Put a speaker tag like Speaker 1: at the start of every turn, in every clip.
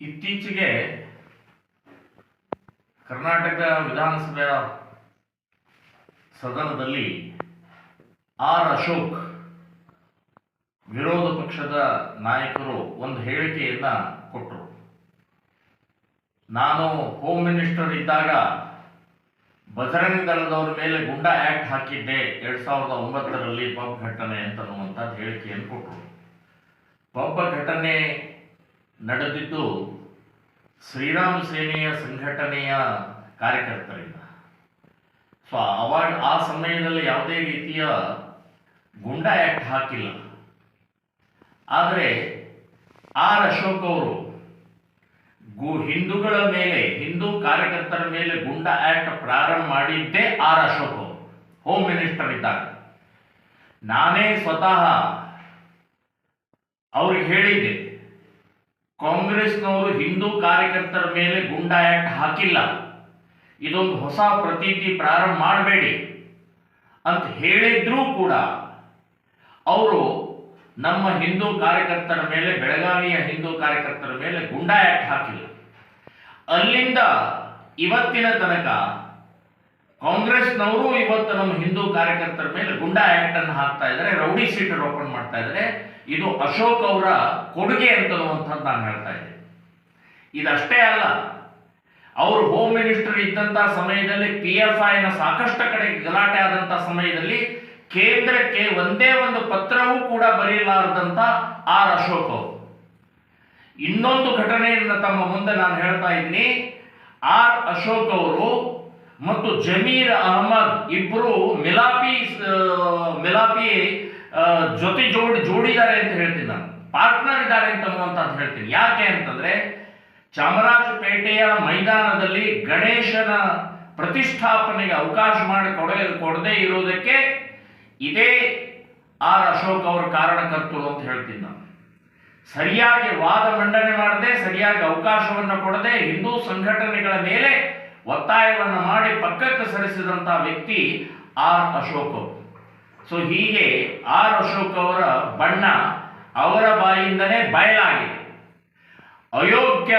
Speaker 1: ಇತ್ತೀಚೆಗೆ ಕರ್ನಾಟಕ ವಿಧಾನಸಭೆಯ ಸದನದಲ್ಲಿ ಆರ್ ಅಶೋಕ್ ವಿರೋಧ ಪಕ್ಷದ ನಾಯಕರು ಒಂದು ಹೇಳಿಕೆಯನ್ನ ಕೊಟ್ಟರು ನಾನು ಹೋಮ್ ಮಿನಿಸ್ಟರ್ ಇದ್ದಾಗ ಬಜರಂಗ ದಳದವರ ಮೇಲೆ ಗುಂಡಾ ಆಕ್ಟ್ ಹಾಕಿದ್ದೆ ಎರಡ್ ಸಾವಿರದ ಒಂಬತ್ತರಲ್ಲಿ ಪಬ್ ಘಟನೆ ಅಂತನ್ನುವಂಥದ್ದು ಹೇಳಿಕೆಯನ್ನು ಕೊಟ್ಟರು ಪಬ್ ಘಟನೆ ನಡೆದಿದ್ದು ಶ್ರೀರಾಮ ಸೇನೆಯ ಸಂಘಟನೆಯ ಕಾರ್ಯಕರ್ತರಿಂದ. ಸೊ ಅವಾಗ ಆ ಸಮಯದಲ್ಲಿ ಯಾವುದೇ ರೀತಿಯ ಗುಂಡಾ ಆಕ್ಟ್ ಹಾಕಿಲ್ಲ. ಆದರೆ ಆರ್ ಅಶೋಕ್ ಅವರು ಗು, ಹಿಂದೂಗಳ ಮೇಲೆ, ಹಿಂದೂ ಕಾರ್ಯಕರ್ತರ ಮೇಲೆ ಗುಂಡಾ ಆಕ್ಟ್ ಪ್ರಾರಂಭ ಮಾಡಿದ್ದೇ ಆರ್ ಅಶೋಕ್ ಅವರು ಹೋಮ್ ಮಿನಿಸ್ಟರ್ ಇದ್ದಾಗ. ನಾನೇ ಸ್ವತಃ ಅವ್ರಿಗೆ ಹೇಳಿದ್ದೆ ಕಾಂಗ್ರೆಸ್ನವರು ಹಿಂದೂ ಕಾರ್ಯಕರ್ತರ ಮೇಲೆ ಗುಂಡಾ ಆ್ಯಕ್ಟ್ ಹಾಕಿಲ್ಲ. ಇದೊಂದು ಹೊಸ ಪ್ರತೀತಿ ಪ್ರಾರಂಭ ಮಾಡಬೇಡಿ ಅಂತ ಹೇಳಿದ್ರೂ ಕೂಡ ಅವರು ನಮ್ಮ ಹಿಂದೂ ಕಾರ್ಯಕರ್ತರ ಮೇಲೆ, ಬೆಳಗಾವಿಯ ಹಿಂದೂ ಕಾರ್ಯಕರ್ತರ ಮೇಲೆ ಗುಂಡಾ ಆ್ಯಕ್ಟ್ ಹಾಕಿಲ್ಲ. ಅಲ್ಲಿಂದ ಇವತ್ತಿನ ತನಕ ಕಾಂಗ್ರೆಸ್ನವರು ಇವತ್ತು ನಮ್ಮ ಹಿಂದೂ ಕಾರ್ಯಕರ್ತರ ಮೇಲೆ ಗುಂಡಾ ಆಕ್ಟ್ ಅನ್ನು ಹಾಕ್ತಾ ಇದ್ದಾರೆ, ರೌಡಿ ಸೀಟ್ ಓಪನ್ ಮಾಡ್ತಾ ಇದ್ದಾರೆ. ಇದು ಅಶೋಕ್ ಅವರ ಕೊಡುಗೆ ಅಂತನ್ನುವಂಥದ್ದು ನಾನು ಹೇಳ್ತಾ ಇದ್ದೀನಿ. ಇದಷ್ಟೇ ಅಲ್ಲ, ಅವರು ಹೋಮ್ ಮಿನಿಸ್ಟರ್ ಇದ್ದಂಥ ಸಮಯದಲ್ಲಿ ಪಿ ಎಫ್ ಐನ ಸಾಕಷ್ಟು ಕಡೆ ಗಲಾಟೆ ಆದಂಥ ಸಮಯದಲ್ಲಿ ಕೇಂದ್ರಕ್ಕೆ ಒಂದೇ ಒಂದು ಪತ್ರವೂ ಕೂಡ ಬರೀಲಾರದಂಥ ಆರ್ ಅಶೋಕ್ ಅವರು. ಇನ್ನೊಂದು ಘಟನೆಯನ್ನು ತಮ್ಮ ಮುಂದೆ ನಾನು ಹೇಳ್ತಾ ಇದ್ದೀನಿ. ಆರ್ ಅಶೋಕ್ ಅವರು ಮತ್ತು ಜಮೀರ್ ಅಹಮದ್ ಇಬ್ಬರು ಮಿಲಾಪಿ ಮಿಲಾಪಿ ಜೊತೆ ಜೋಡಿ ಜೋಡಿದ್ದಾರೆ ಅಂತ ಹೇಳ್ತೀನಿ ನಾನು. ಪಾರ್ಟ್ನರ್ ಇದ್ದಾರೆ ಅಂತ ಅನ್ನುವಂಥದ್ದು ಹೇಳ್ತೀನಿ. ಯಾಕೆ ಅಂತಂದ್ರೆ ಚಾಮರಾಜಪೇಟೆಯ ಮೈದಾನದಲ್ಲಿ ಗಣೇಶನ ಪ್ರತಿಷ್ಠಾಪನೆಗೆ ಅವಕಾಶ ಮಾಡಿ ಕೊಡ, ಕೊಡದೇ ಇರೋದಕ್ಕೆ ಇದೇ ಆರ್ ಅಶೋಕ್ ಅವರ ಕಾರಣಕರ್ತರು ಅಂತ ಹೇಳ್ತೀನಿ ನಾನು. ಸರಿಯಾಗಿ ವಾದ ಮಂಡನೆ ಮಾಡದೆ, ಸರಿಯಾಗಿ ಅವಕಾಶವನ್ನು ಕೊಡದೆ ಹಿಂದೂ ಸಂಘಟನೆಗಳ ಮೇಲೆ ಒತ್ತಾಯವನ್ನು ಮಾಡಿ ಪಕ್ಕಕ್ಕೆ ಸರಿಸಿದಂಥ ವ್ಯಕ್ತಿ ಆರ್ ಅಶೋಕ್. ಸೊ ಹೀಗೆ ಆರ್ ಅಶೋಕ್ ಅವರ ಬಣ್ಣ ಅವರ ಬಾಯಿಂದನೇ ಬಯಲಾಗಿದೆ. ಅಯೋಗ್ಯ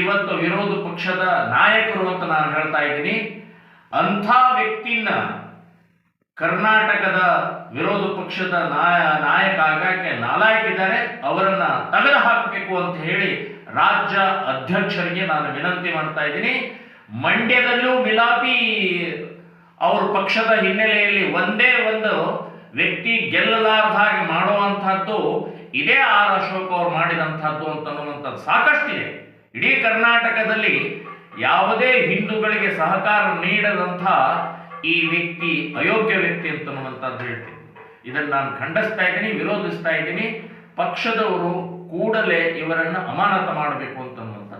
Speaker 1: ಇವತ್ತು ವಿರೋಧ ಪಕ್ಷದ ನಾಯಕರು ಅಂತ ನಾನು ಹೇಳ್ತಾ ಇದ್ದೀನಿ. ಅಂಥ ವ್ಯಕ್ತಿನ ಕರ್ನಾಟಕದ ವಿರೋಧ ಪಕ್ಷದ ನಾಯ, ನಾಯಕ ಆಗಕ್ಕೆ ನಾಲಾಯಕಿದ್ದಾರೆ. ಅವರನ್ನ ತೆಗೆದು ಹಾಕಬೇಕು ಅಂತ ಹೇಳಿ ರಾಜ್ಯ ಅಧ್ಯಕ್ಷರಿಗೆ ನಾನು ವಿನಂತಿ ಮಾಡ್ತಾ ಇದ್ದೀನಿ. ಮಂಡ್ಯದಲ್ಲೂ ಮಿಲಾಪಿ ಅವ್ರ ಪಕ್ಷದ ಹಿನ್ನೆಲೆಯಲ್ಲಿ ಒಂದೇ ಒಂದು ವ್ಯಕ್ತಿ ಗೆಲ್ಲಲಾರ್ದ ಹಾಗೆ ಮಾಡುವಂತಹದ್ದು ಇದೇ ಆರ್ ಅಶೋಕ್ ಅವ್ರು ಮಾಡಿದಂಥದ್ದು ಅಂತನ್ನುವಂಥದ್ದು ಸಾಕಷ್ಟಿದೆ. ಇಡೀ ಕರ್ನಾಟಕದಲ್ಲಿ ಯಾವುದೇ ಹಿಂದೂಗಳಿಗೆ ಸಹಕಾರ ನೀಡದಂಥ ಈ ವ್ಯಕ್ತಿ ಅಯೋಗ್ಯ ವ್ಯಕ್ತಿ ಅಂತ ಅನ್ನುವಂಥದ್ದು ಹೇಳ್ತೀನಿ. ಇದನ್ನು ನಾನು ಖಂಡಿಸ್ತಾ ಇದ್ದೀನಿ, ವಿರೋಧಿಸ್ತಾ ಇದ್ದೀನಿ. ಪಕ್ಷದವರು ಕೂಡಲೇ ಇವರನ್ನು ಅಮಾನತ ಮಾಡಬೇಕು ಅಂತನ್ನುವಂಥದ್ದು.